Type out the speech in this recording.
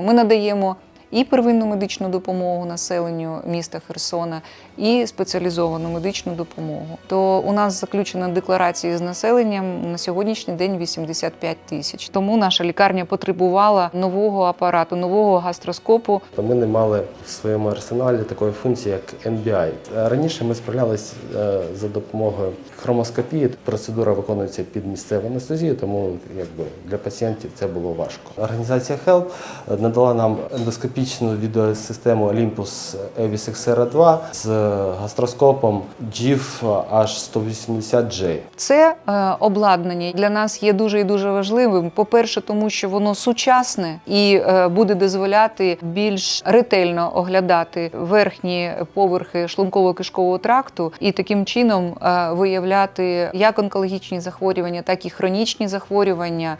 Ми надаємо і первинну медичну допомогу населенню міста Херсона, і спеціалізовану медичну допомогу. То у нас заключено декларації з населенням на сьогоднішній день 85 тисяч. Тому наша лікарня потребувала нового апарату, нового гастроскопу. Ми не мали в своєму арсеналі такої функції, як NBI. Раніше ми справлялись е, за допомогою хромоскопії. Процедура виконується під місцеву анестезію, тому якби для пацієнтів це було важко. Організація HELP надала нам ендоскопічну відеосистему Olympus Evis XR2 з гастроскопом GIF H180J. Це е, обладнання для нас є дуже і дуже важливим. По-перше, тому що воно сучасне і е, буде дозволяти більш ретельно оглядати верхні поверхи шлунково-кишкового тракту і таким чином е, виявляти як онкологічні захворювання, так і хронічні захворювання.